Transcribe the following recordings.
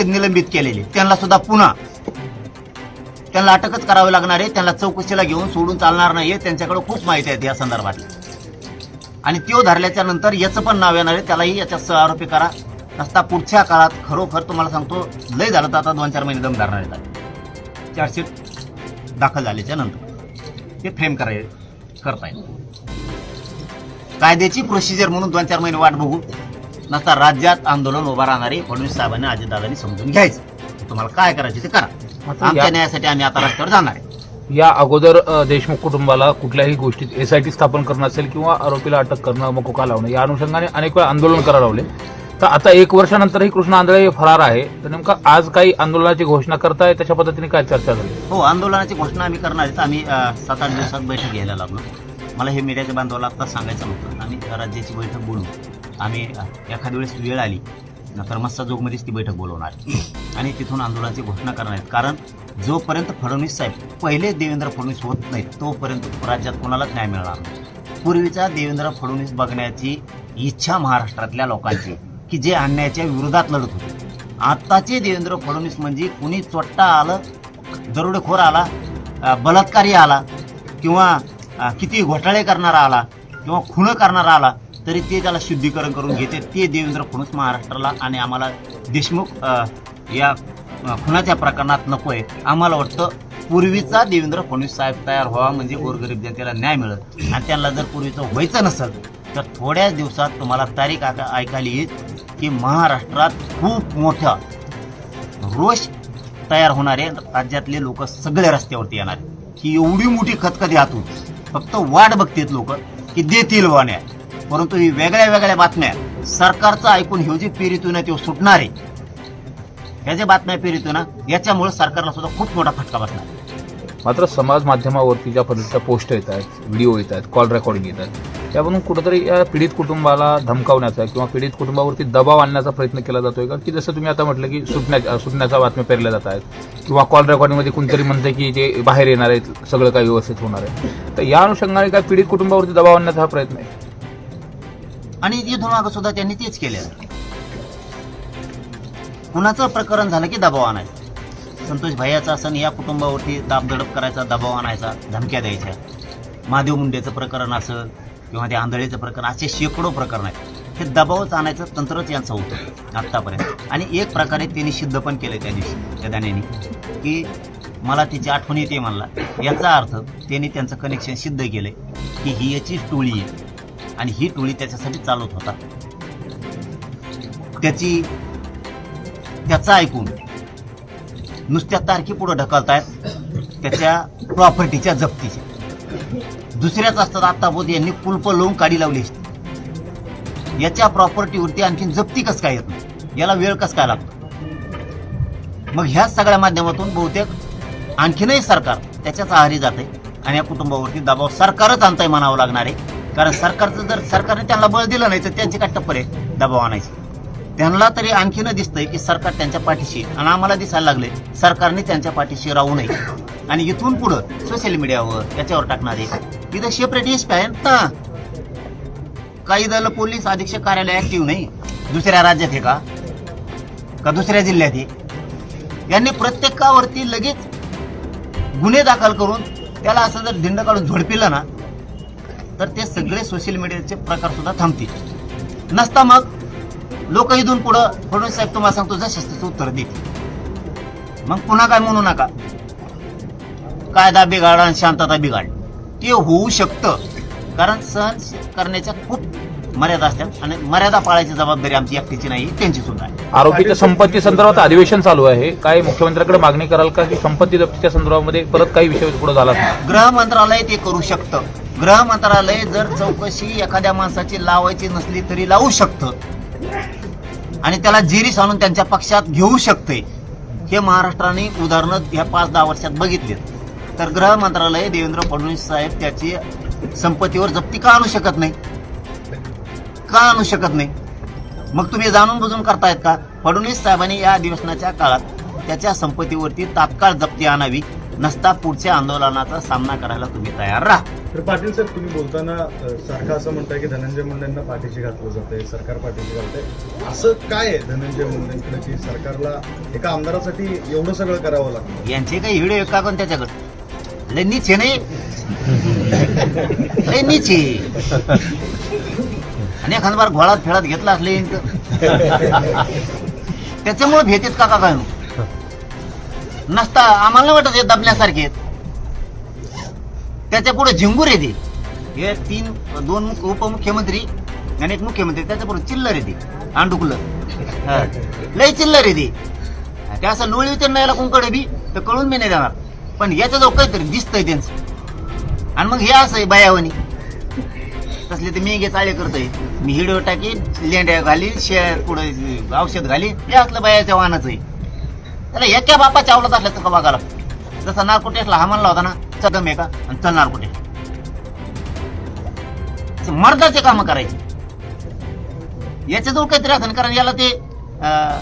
आहेत निलंबित केलेले. त्यांना सुद्धा पुन्हा त्यांना अटकच करावी लागणार आहे. त्यांना चौकशीला घेऊन सोडून चालणार नाहीये. त्यांच्याकडे खूप माहिती आहे या संदर्भात आणि त्यो धरल्याच्या नंतर याचं पण नाव येणार आहे. त्यालाही याच्यात आरोपी करा. नसता पुढच्या काळात खरोखर तुम्हाला सांगतो लय झालं तर आता दोन चार महिने दम धरणार आहेत. चार्जशीट दाखल झाल्याच्यानंतर. ते फ्रेम कराय करता येईल कायद्याची प्रोसिजर म्हणून दोन चार महिने वाट बघू. नसता राज्यात आंदोलन उभा राहणारे फडणवीस साहेबांनी अजितदादांनी समजून घ्यायचं. तुम्हाला काय करायचे ते करा. आमच्या न्यायासाठी आम्ही आता रस्त्यावर जाणार आहे. या अगोदर देशमुख कुटुंबाला कुठल्याही गोष्टीत एसआयटी स्थापन करणं असेल किंवा आरोपीला अटक करणं मकोका लावणं या अनुषंगाने अनेक वेळा आंदोलन करायला लावले तर आता एक वर्षानंतरही कृष्ण आंधळे फरार आहे. तर नेमकं आज काही आंदोलनाची घोषणा करताय त्याच्या पद्धतीने काय चर्चा झाली? हो आंदोलनाची घोषणा आम्ही करणार आहेत आम्ही सात आठ दिवसात बैठक घ्यायला लागलो. मला हे मीडियाच्या बांधवाला आता सांगायचं नव्हतं आम्ही राज्याची बैठक बोलू. आम्ही एखाद्या वेळेस वेळ आली तर मस्सा जोगमध्येच ती बैठक बोलवणार. आणि तिथून आंदोलनाची घोषणा करणार आहेत. कारण जोपर्यंत फडणवीस साहेब पहिले देवेंद्र फडणवीस होत नाहीत तोपर्यंत राज्यात कोणालाच न्याय मिळणार नाही. पूर्वीचा देवेंद्र फडणवीस बघण्याची इच्छा महाराष्ट्रातल्या लोकांची की जे अन्यायाच्या विरोधात लढत होते. आत्ताचे देवेंद्र फडणवीस म्हणजे कुणी चोट्टा आलं दरोडेखोर आला बलात्कारी आला किंवा किती घोटाळे करणारा आला किंवा खुणं करणारा आला तरी ते त्याला शुद्धीकरण करून घेते. ते देवेंद्र फडणवीस महाराष्ट्राला आणि आम्हाला देशमुख या खुनाच्या प्रकरणात नको आहे आम्हाला वाटतं पूर्वीचा देवेंद्र फडणवीस साहेब तयार व्हावा म्हणजे गोरगरीब जनतेला न्याय मिळत आणि त्यांना जर पूर्वीचं व्हायचं नसेल तर थोड्याच दिवसात तुम्हाला तारीख आता ऐकायला येईल की महाराष्ट्रात खूप मोठा रोष तयार होणारे राज्यातले लोक सगळे रस्त्यावरती येणार ही एवढी मोठी खतखती हातून फक्त वाट बघतात लोक की देतील वाण्या परंतु ही वेगळ्या वेगळ्या बातम्या सरकारचं ऐकून ह्यो जे पेरीतून आहे तो सुटणार आहे. ह्या ज्या बातम्या पेरीतून याच्यामुळे सरकारला सुद्धा खूप मोठा फटका बसणार आहे. मात्र समाज माध्यमावरती ज्या पद्धतीच्या पोस्ट येत आहेत व्हिडिओ येत आहेत कॉल रेकॉर्डिंग येत आहेत त्यामधून कुठंतरी या पीडित कुटुंबाला धमकावण्याचा किंवा पीडित कुटुंबावरती दबाव आणण्याचा प्रयत्न केला जातोय का? की जसं तुम्ही आता म्हटलं की सुटण्या सुटण्याच्या बातम्या पेरल्या जात आहेत किंवा कॉल रेकॉर्डिंगमध्ये कोणतरी म्हणते की जे बाहेर येणार आहेत सगळं काही व्यवस्थित होणार आहे. तर या अनुषंगाने काय पीडित कुटुंबावरती दबाव आणण्याचा हा प्रयत्न आहे? आणि इथून मागं सुद्धा त्यांनी तेच केलं. कुणाचं प्रकरण झालं की दबाव आणायचा. संतोष भैयाचा असं या कुटुंबावरती दाबदडप करायचा दबाव आणायचा धमक्या द्यायच्या. महादेव मुंडेचं प्रकरण असं किंवा ते आंधळेचं प्रकरण असे शेकडो प्रकरण आहेत. हे दबावच आणायचं तंत्रच यांचं होतं आत्तापर्यंत. आणि एक प्रकारे त्यांनी सिद्ध पण केलं त्या दिवशी त्या दाण्याने की मला तिची आठवण येते म्हणला. याचा अर्थ त्यांनी त्यांचं कनेक्शन सिद्ध केलं की ही याची टोळी आहे. आणि ही टोळी त्याच्यासाठी चालवत होता. त्याची त्याचं ऐकून नुसत्या तारखी पुढे ढकलतायत त्याच्या प्रॉपर्टीच्या जप्तीच्या दुसऱ्याच असतात आत्ताबोध यांनी कुलप लावून काढी लावली असते. याच्या प्रॉपर्टीवरती आणखीन जप्ती कस काय येत नाही? याला वेळ कस काय लागतो? मग ह्या सगळ्या माध्यमातून बहुतेक आणखीनही सरकार त्याच्याच आहारी जाते आणि या कुटुंबावरती दबाव सरकारच आणताय म्हणावं लागणार आहे. कारण सरकारचं जर सरकारने त्यांना बळ दिलं नाही तर त्यांची काय टप्पर आहे? दबाव आणायची. त्यांना तरी आणखीन दिसतंय की सरकार त्यांच्या पाठीशी आणि आम्हाला दिसायला लागले सरकारने त्यांच्या पाठीशी राहू नये. आणि इथून पुढं सोशल मीडियावर याच्यावर टाकणारे तिथं सेपरेट एसपी आहे. ना काही दल पोलीस अधीक्षक कार्यालय ऍक्टिव्ह नाही. दुसऱ्या राज्यात आहे का? का दुसऱ्या जिल्ह्यात आहे? यांनी प्रत्येकावरती लगेच गुन्हे दाखल करून त्याला असं जर धिंड काढून झोडपिलं ना तर ते सगळे सोशल मीडियाचे प्रकार सुद्धा थांबतील. नसता मग लोक इथून पुढं फडणवीस साहेब तुम्हाला सांगतो जसे तसं उत्तर देतील. मग पुन्हा काय म्हणू नका. कायदा बिघाड आणि शांतता बिघाड. ते होऊ शकतं. कारण सहन करण्याच्या खूप मर्यादा असतात आणि मर्यादा पाळायची जबाबदारी आमची एकटीची नाही त्यांची सुद्धा आहे. आरोपीच्या संपत्ती संदर्भात अधिवेशन चालू आहे. काय मुख्यमंत्र्यांकडे मागणी कराल का की संपत्ती जप्तीच्या संदर्भामध्ये परत काही विषय पुढे झाला नाही? गृह मंत्रालय ते करू शकतं. ग्रह मंत्रालय जर चौकशी एखाद्या माणसाची लावायची नसली तरी लावू शकतं. आणि त्याला जिरीस आणून त्यांच्या पक्षात घेऊ शकते. हे महाराष्ट्राने उदाहरणं ह्या पाच दहा वर्षात बघितले तर गृह मंत्रालय देवेंद्र फडणवीस साहेब त्याची संपत्तीवर जप्ती का आणू शकत नाही? का आणू शकत नाही? मग तुम्ही जाणून बुजून करतायत का? फडणवीस साहेबांनी या अधिवेशनाच्या काळात त्याच्या संपत्तीवरती तात्काळ जप्ती आणावी. नसता पुढच्या आंदोलनाचा सामना करायला तुम्ही तयार राहा. तर पाटील साहेब तुम्ही बोलताना सारखं असं म्हणताय की धनंजय मुंडेंना पाठीशी घातलं जातंय सरकार पाठीशी घालतंय. असं काय आहे धनंजय मुंडेंकडे की सरकारला एका आमदारासाठी एवढं सगळं करावं लागतं? यांचे काही व्हिडिओ का कोण त्याच्याकडे? लय नीच आहे नाही. लय नीच आहे. आणि एखाद बार घोळात फेळात घेतला असले त्याच्यामुळे भेटेत का का काय? नसता आम्हाला नाही वाटत हे दबल्यासारखे आहेत. त्याच्या पुढे झिंगूर येते हे तीन दोन मुख- उपमुख्यमंत्री आणि एक मुख्यमंत्री त्याच्या पुढे चिल्लर येते आंडुकलं. हा. लय चिल्लर येते ते. असं लोळी तर नाही कुंकडे बी तर कळून मी नाही देणार पण याच्या जो काहीतरी दिसतंय त्यांचं. आणि मग हे असं आहे बायावणी तसले ते मी मेघे चाळे करतोय. मी हिडो टाकी लेंड्या घाली शेळ पुढे औषध घाली हे असलं बायाच्या वाहनाचं आहे. त्याला एका बापाच्या आवडत असल्या तर बघायला? जसा नार्को हा म्हणला होता ना चदम एका आणि चल नार्को मर्दाचे काम करायचे. याच्याजवळ काहीतरी असं कारण याला ते अं,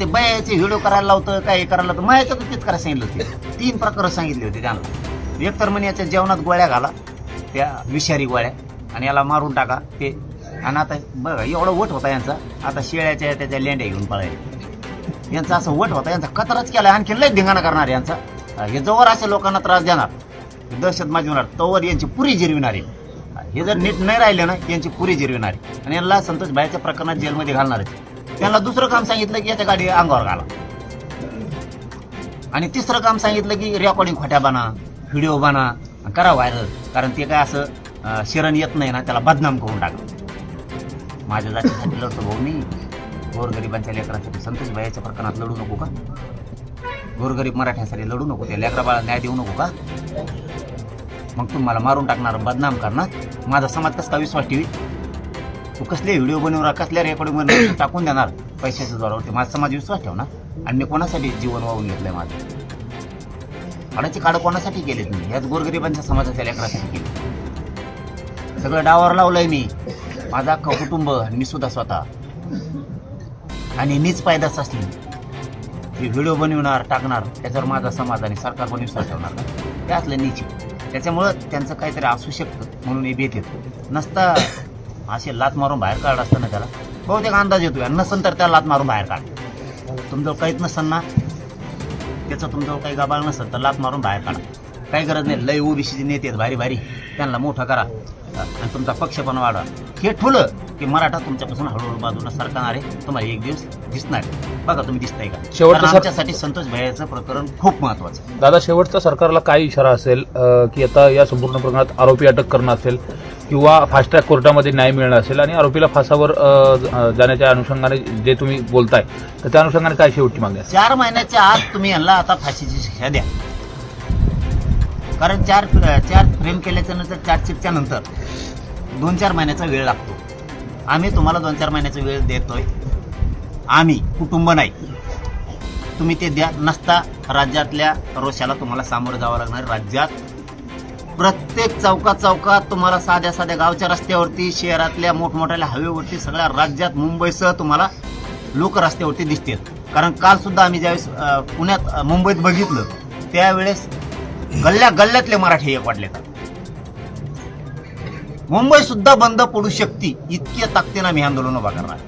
ते बयाचे व्हिडिओ करायला लावतं काय करायला लावतं मग याच्यात तेच करायला सांगितलं होते. तीन प्रकार सांगितले होते त्यांना एक तर म्हणे याच्या जेवणात गोळ्या घाला त्या विषारी गोळ्या आणि याला मारून टाका ते आणि आता बघा एवढा वट होता यांचा. आता शेळ्याच्या त्याच्या लेंड्या घेऊन पळायला. यांचा असं वट होता यांचा कचराच केला आणखी लय धिंगाणा करणार यांचा. हे जवळ अशा लोकांना त्रास देणार. दहशत माझी होणार तोवर यांची पुरी जिरविणारी. हे जर नीट नाही राहिले ना यांची पुरी जिरविणारी. आणि यांना संतोष भाईच्या प्रकरणात जेलमध्ये घालणार आहे. त्यांना दुसरं काम सांगितलं की याच्या गाडी अंगावर घाला. आणि तिसरं काम सांगितलं की रेकॉर्डिंग खोट्या बना व्हिडिओ बना करा व्हायरल कारण ते काय असं शरण येत नाही ना त्याला बदनाम करून टाकलं माझ्या जातीसाठी लढतो भाऊ मी. गोरगरिबांच्या लेकरांसाठी संतोष भयाच्या प्रकरणात लढू नको का? गोरगरीब मराठ्यांसाठी लढू नको त्या लेकरा बाळा न्याय देऊ नको का? मग तू मला मारून टाकणार बदनाम करणार? माझा समाज कसा विश्वास ठेवी? तू कसले व्हिडिओ बनवणार कसल्या रेकॉर्डिंग टाकून देणार पैशाच्या जोरावरती. माझा समाज विश्वास ठेवणार आणि मी कोणासाठी जीवन वाहून घेतलंय माझं? काढाची काढ कोणासाठी केले तुम्ही याच गोरगरिबांच्या समाजाच्या लेकरासाठी केले. सगळं डावावर लावलंय मी. माझा अख्खं कुटुंब आणि मी सुद्धा स्वतः. आणि नीच पायदास असली. जे व्हिडिओ बनवणार टाकणार त्याच्यावर माझा समाज आणि सरकार पण विश्वास ठेवणार का ते असलं नीच त्याच्यामुळं त्यांचं काहीतरी असू शकतं म्हणून हे भेट येतो. नसता असे लात मारून बाहेर काढ असतं ना त्याला बहुतेक अंदाज येतो. आणि नसन तर त्याला लात मारून बाहेर काढ. तुमचं काहीच नसन ना. त्याचं तुमचं काही गाबाळ नसेल तर लात मारून बाहेर काढा. काही गरज नाही. लय ओबीसीचे नेते आहेत भारी भारी. त्यांना मोठं करा. आणि तुमचा पक्ष पण वाढवा. हे ठुलं की मराठा तुमच्यापासून हळूहळू बाजूला सरकणार आहे. तुम्हाला एक दिवस दिसणार आहे. बघा तुम्ही दिसताय का? सर- आमच्यासाठी संतोष भैयाचं प्रकरण खूप महत्वाचं. दादा शेवटचा सरकारला काय इशारा असेल की आता या संपूर्ण प्रकरणात आरोपी अटक करणं असेल किंवा फास्ट ट्रॅक कोर्टामध्ये न्याय मिळणं असेल आणि आरोपीला फासावर जाण्याच्या अनुषंगाने जे तुम्ही बोलताय तर त्या अनुषंगाने काय शेवटची मागणी चार महिन्याच्या आत तुम्ही यांना आता फाशीची शिक्षा द्या. कारण चार चार फ्रेम केल्याच्यानंतर चार्जशीटच्या नंतर दोन चार महिन्याचा वेळ लागतो. आम्ही तुम्हाला दोन चार महिन्याचा वेळ देतोय. आम्ही कुटुंब नाही. तुम्ही ते द्या. नसता राज्यातल्या रोषाला तुम्हाला सामोरं जावं लागणार. राज्यात प्रत्येक चौकात चौकात तुम्हाला साध्या साध्या गावच्या रस्त्यावरती शहरातल्या मोठमोठ्या हवेवरती सगळ्या राज्यात मुंबईसह तुम्हाला लोक रस्त्यावरती दिसतील. कारण कालसुद्धा आम्ही ज्यावेळेस पुण्यात मुंबईत बघितलं त्यावेळेस गल्ल्या गल्ल्यातले मराठी एक वाटले का मुंबई सुद्धा बंद पडू शकते इतक्या ताकदीनं मी आंदोलन उभा करणार.